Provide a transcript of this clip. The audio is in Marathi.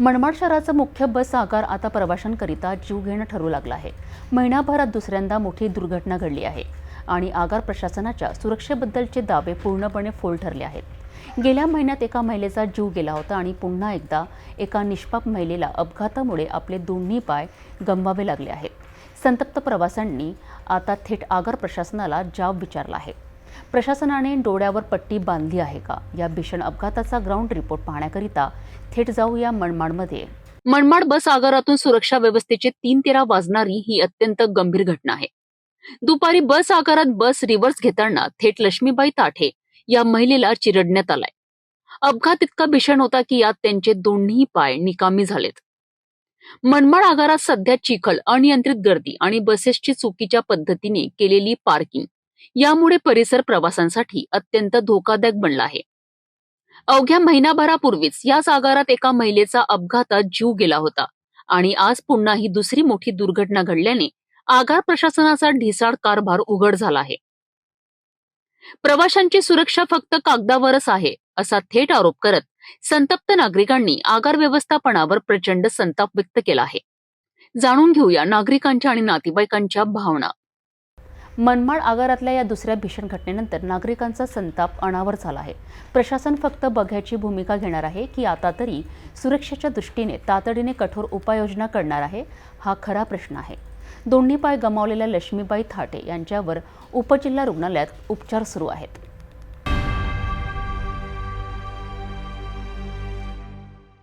मनमाड शहराचं मुख्य बस आगार आता प्रवाशांकरिता जीव घेणं ठरू लागलं आहे. महिनाभरात दुसऱ्यांदा मोठी दुर्घटना घडली आहे आणि आगार प्रशासनाच्या सुरक्षेबद्दलचे दावे पूर्णपणे फोल ठरले आहेत. गेल्या महिन्यात एका महिलेचा जीव गेला होता आणि पुन्हा एकदा एका निष्पाप महिलेला अपघातामुळे आपले दोन्ही पाय गमवावे लागले आहेत. संतप्त प्रवाशांनी आता थेट आगार प्रशासनाला जाब विचारला आहे. प्रशासनाने डोळ्यावर पट्टी बांधली आहे का? या भीषण अपघाताचा ग्राउंड रिपोर्ट पाहण्याकरिता थेट जाऊया मनमाडमध्ये. मनमाड बस आगारातून सुरक्षा व्यवस्थेचे तीन तेरा वाजणारी ही अत्यंत गंभीर घटना आहे. दुपारी बस आगारात बस रिव्हर्स घेताना थेट लक्ष्मीबाई ताठे या महिलेला चिरडण्यात आलाय. अपघात इतका भीषण होता की यात त्यांचे दोन्ही पाय निकामी झालेत. मनमाड आगारात सध्या चिखल अनियंत्रित गर्दी आणि बसेसची चुकीच्या पद्धतीने केलेली पार्किंग यामुळे परिसर प्रवासांसाठी अत्यंत धोकादायक बनला आहे. अवघ्या महिनाभरापूर्वीच याच आगारात एका महिलेचा अपघातात जीव गेला होता आणि आज पुन्हा ही दुसरी मोठी दुर्घटना घडल्याने आगार प्रशासनाचा ढिसाळ कारभार उघड झाला आहे. प्रवाशांची सुरक्षा फक्त कागदावरच आहे असा थेट आरोप करत संतप्त नागरिकांनी आगार व्यवस्थापनावर प्रचंड संताप व्यक्त केला आहे. जाणून घेऊया नागरिकांच्या आणि नातेवाईकांच्या भावना. मनमाड आगारातल्या या दुसऱ्या भीषण घटनेनंतर नागरिकांचा संताप अनावर झाला आहे. प्रशासन फक्त बघ्याची भूमिका घेणार आहे की आता तरी सुरक्षेच्या दृष्टीने तातडीने कठोर उपाययोजना करणार आहे हा खरा प्रश्न आहे. दोन्ही पाय गमावलेल्या लक्ष्मीबाई थाटे यांच्यावर उपजिल्हा रुग्णालयात उपचार सुरू आहेत.